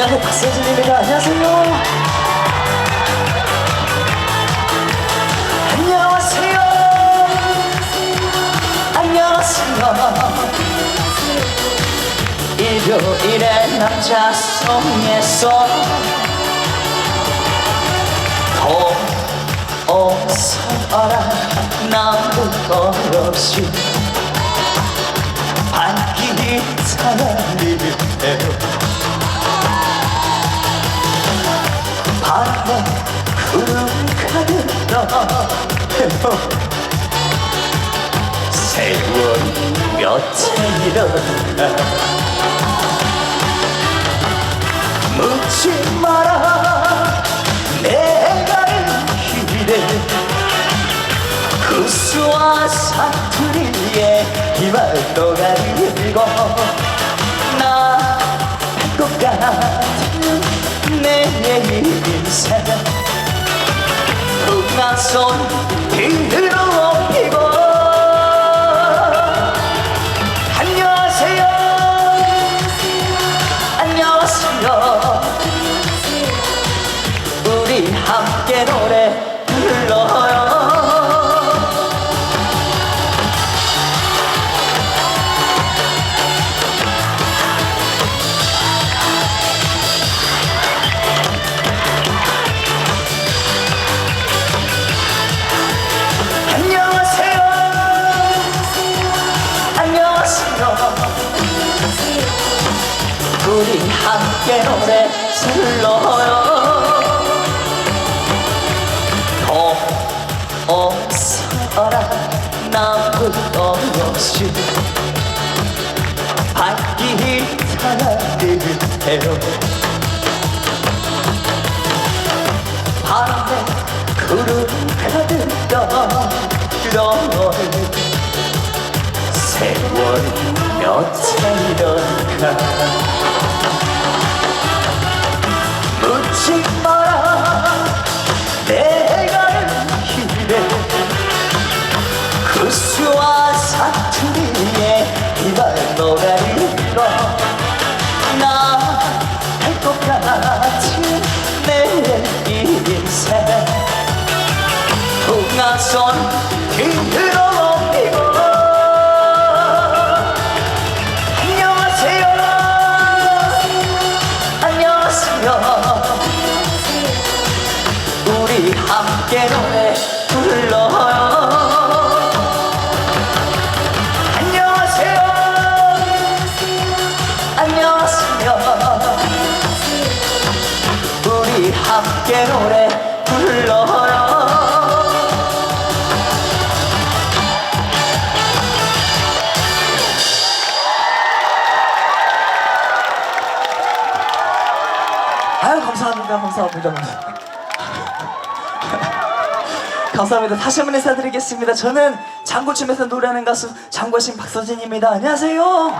안녕하세요. 박세진입니다. 안녕하세요. 안녕하세요. 안녕하세요. 일요일의 남자 송에서 더 어서라. 나무 걸없이 밝기 사랑이에요 바람에 구름 가득다 세월 몇해 일어나 묻지 마라. 내가 길에 구수와 사투리에 이말 떠가리고 나것 같은 내 인생 흥한손 뒤로 피고 안녕하세요. 안녕하세요. 우리 함께 노래 함께 노래 불러요. 더 어서라. 나무도 없이 밝기 사랑을 바람에 구름 가득 떠 세월 몇해 일어나 풍화손 뒤로 감사합니다. 감사합니다. 감사합니다. 다시 한번 인사드리겠습니다. 저는 장구춤에서 노래하는 가수 장구신 박서진입니다. 안녕하세요.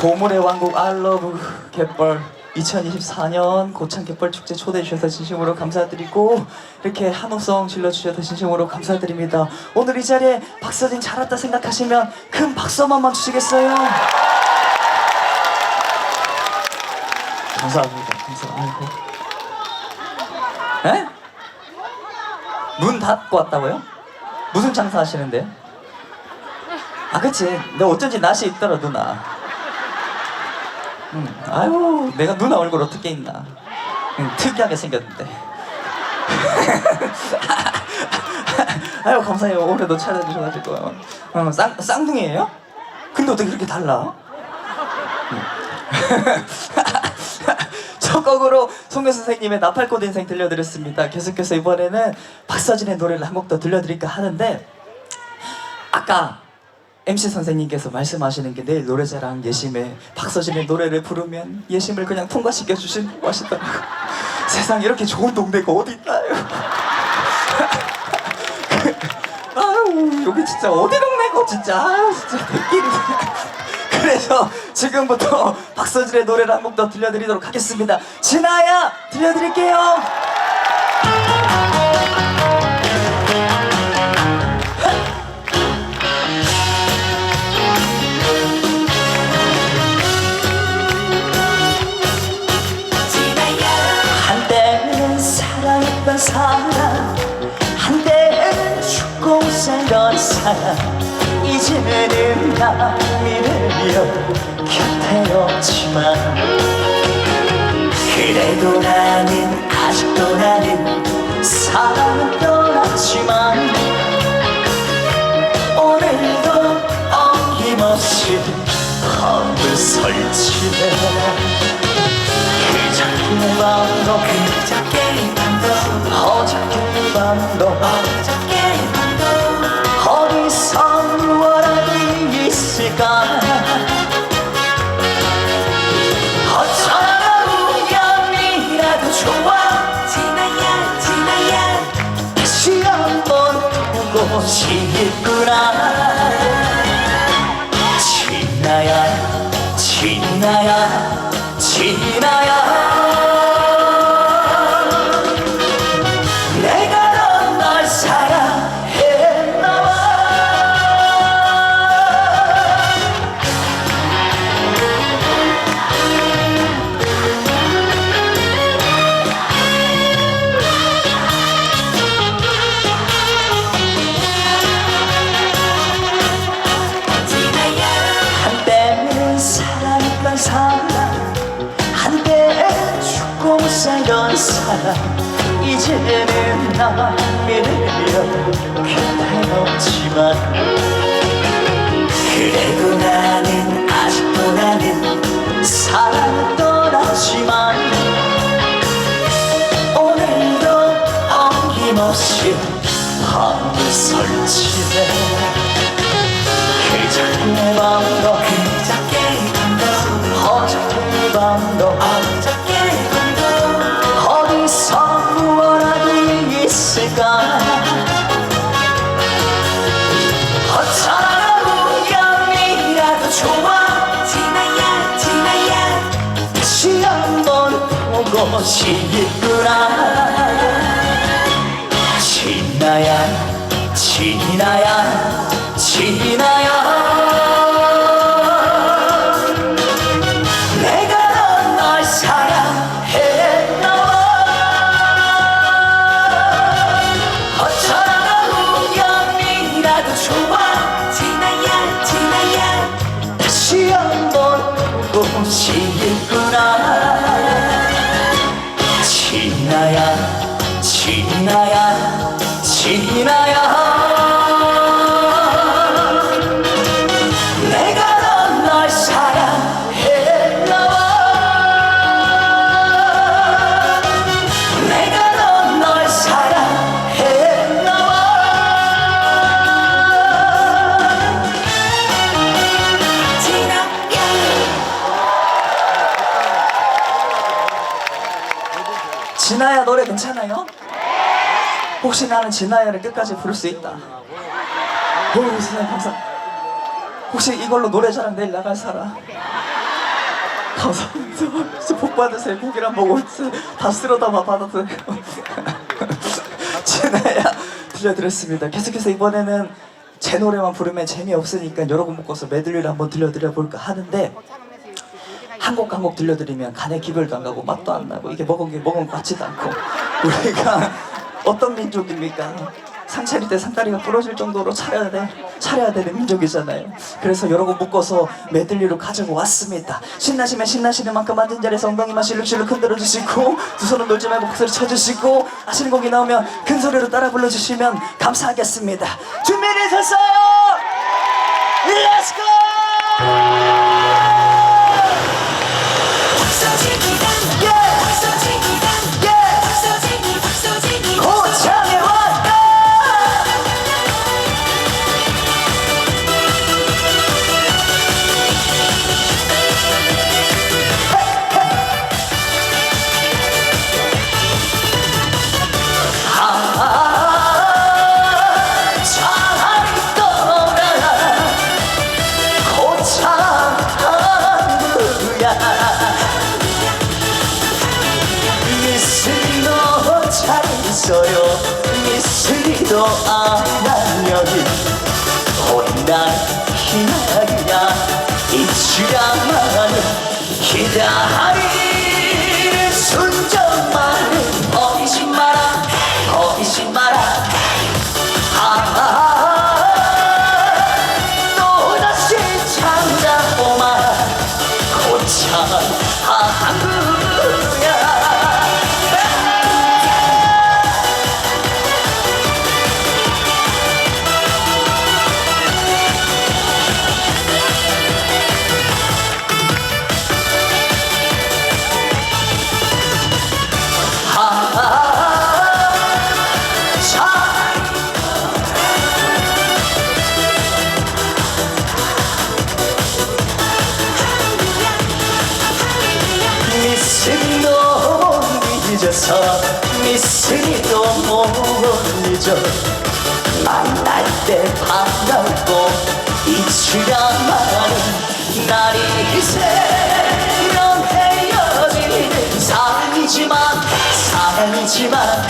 보물의 왕국 알러브 갯벌. 2024년 고창 갯벌 축제 초대해 주셔서 진심으로 감사드리고 이렇게 한호성 질러 주셔서 진심으로 감사드립니다. 오늘 이 자리에 박서진 잘 왔다 생각하시면 큰 박수 한 번만 주시겠어요? 감사합니다. 감사. 아이고. 에? 문 닫고 왔다고요? 무슨 장사 하시는데요? 아, 그치. 너 어쩐지 낯이 있더라, 누나. 음, 아유, 내가 누나 얼굴 어떻게 있나. 음, 특이하게 생겼는데. 아유, 감사해요. 올해도 찾아주셔가지고. 어, 쌍, 쌍둥이에요? 근데 어떻게 그렇게 달라? 첫 곡으로 송교 선생님의 나팔꽃 인생 들려드렸습니다. 계속해서 이번에는 박서진의 노래를 한 곡 더 들려드릴까 하는데 아까 MC 선생님께서 말씀하시는 게 내일 노래자랑 예심에 박서진의 노래를 부르면 예심을 그냥 통과시켜 주신다고 하시더라고요. 세상 이렇게 좋은 동네가 어디 있나요? 아유 여기 진짜 어디 동네고 진짜 아유 진짜 대끼리 그래서 지금부터 박서진의 노래를 한 곡 더 들려드리도록 하겠습니다. 진아야 들려드릴게요. 한때는 사랑했던 사람 한때는 죽고 살던 사람 이제는 나 믿으려 곁에 없지만 그래도 나는 아직도 나는 사랑은 떠났지만 오늘도 어김없이 밤을 설치네 그저께 밤도 그저께 밤도 어저께 밤도 지나야 지나야 없 혹시 나는 진아야를 끝까지 부를 수 있다. 오 세상에 감사. 혹시 이걸로 노래자랑 내일 나갈 사람? 감사합니다. 복 받으세요. 보고 있어요. 다 쓸어담아 받았어요. 진아야 들려드렸습니다. 계속해서 이번에는 제 노래만 부르면 재미없으니까 여러분 묶어서 메들리를 한번 들려드려 볼까 하는데 한 곡 한 곡 들려드리면 간에 기별도 안 가고 맛도 안 나고 이게 먹은 게 먹은 것 같지도 않고 우리가 어떤 민족입니까? 상차릴 때 상다리가 부러질 정도로 차려야 돼 차려야 되는 민족이잖아요. 그래서 여러 곡 묶어서 메들리로 가지고 왔습니다. 신나시면 신나시는 만큼 앉은 자리에서 엉덩이만 실룩실룩 흔들어 주시고 두 손은 놀지 말고 목소리 쳐주시고 아시는 곡이 나오면 큰 소리로 따라 불러주시면 감사하겠습니다. 준비되셨어요? Let's go! 잊어서 미스리도 못 잊어 만날 때 반갑고 잊으려마는 날이 새면 헤어지는 사랑이지만 사랑이지만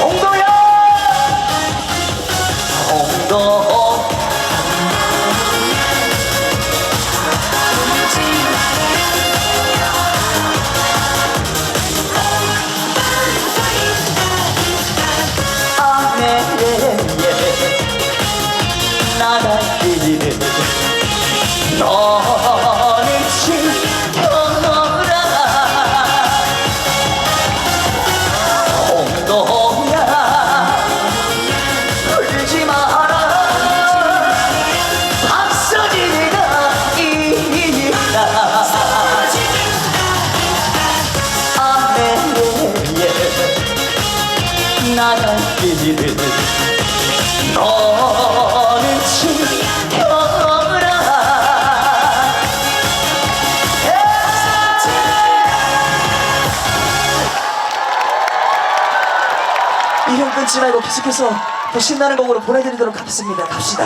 홍도야 홍도 끊지 말고 계속해서 더 신나는 곡으로 보내드리도록 하겠습니다. 갑시다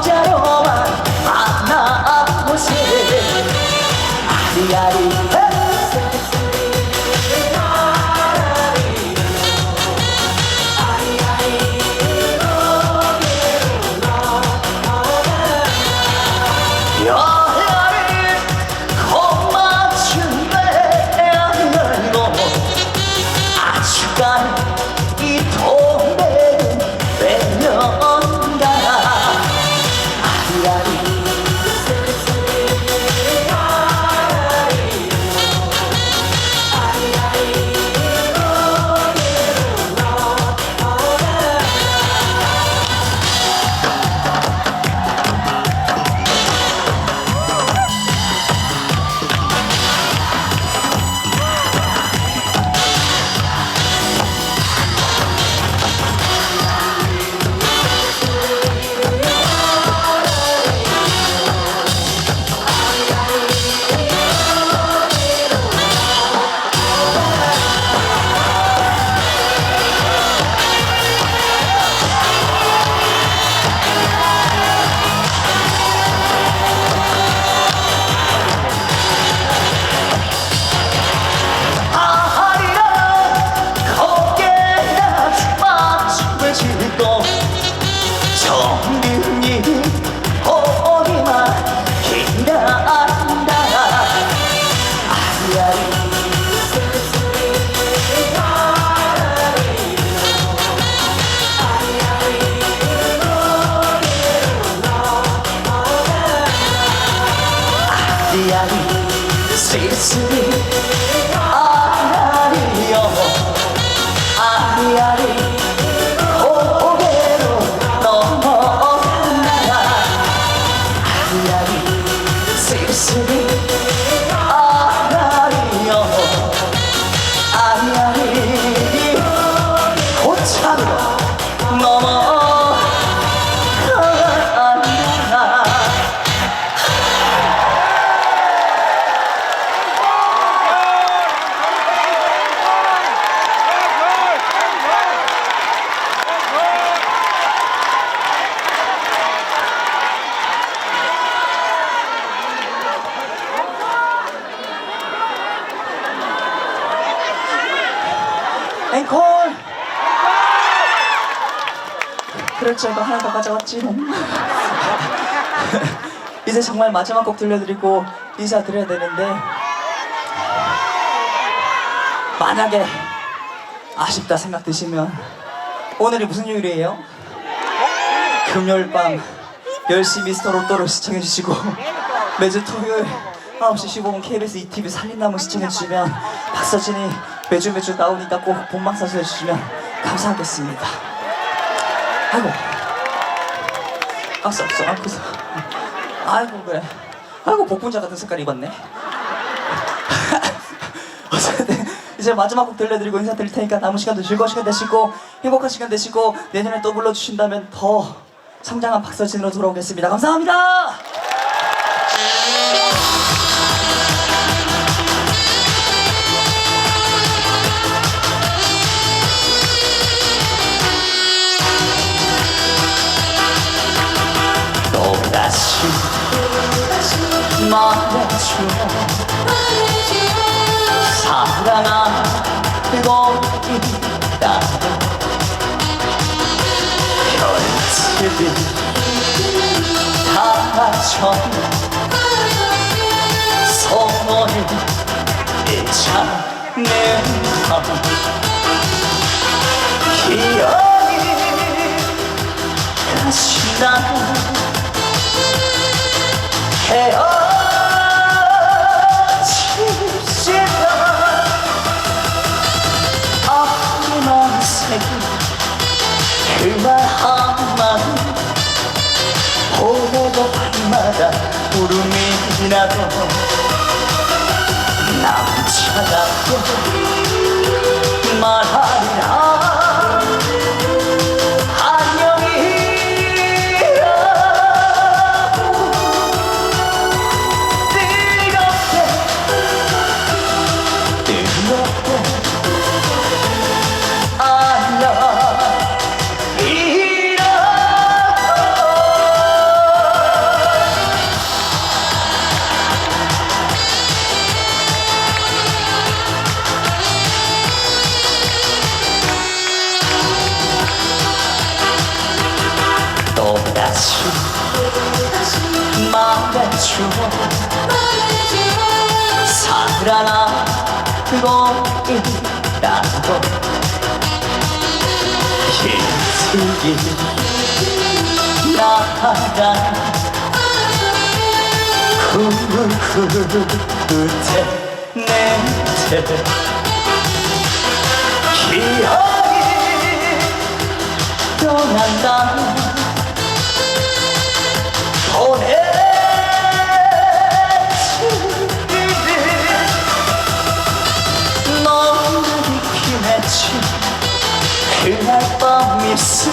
あゃろうしり。Save us 그럴 줄 알고 하나 더 가져왔지 이제 정말 마지막 곡 들려드리고 인사 드려야 되는데 만약에 아쉽다 생각 드시면 오늘이 무슨 요일이에요? 금요일 밤 10시 미스터 로또를 시청해 주시고 매주 토요일 9시 15분 KBS ETV 살린나무 시청해 주시면 박서진이 매주 매주 나오니까 꼭 본방 사수 해주시면 감사하겠습니다 아이고. 악수 악수 악수 아이고 그래. 아이고 복분자 같은 색깔 입었네. 이제 마지막 곡 들려드리고 인사드릴 테니까 남은 시간도 즐거운 시간 되시고 행복한 시간 되시고 내년에 또 불러주신다면 더 성장한 박서진으로 돌아오겠습니다. 감사합니다 말해줘 사랑하고 있다 별들이 다져 소원을 찾는다 기억이 다시 나 울음이 힘들게 나간 그 끝에 내제 기억이 떠난다 밤 입술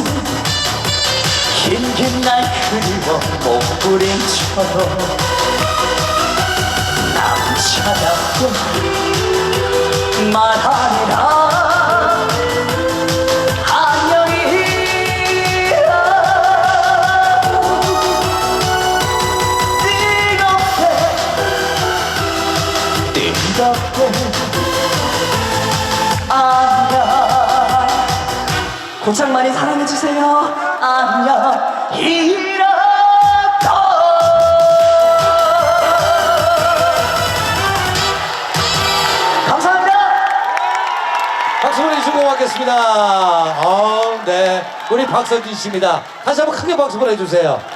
긴긴 날 그리워 목부림처럼 남 찾아고 말하리라 고창 많이 사랑해주세요 안녕 이라고 감사합니다 박수 보내주시고 고맙겠습니다. 아, 네. 우리 박서진 씨입니다. 다시 한번 크게 박수 보내주세요.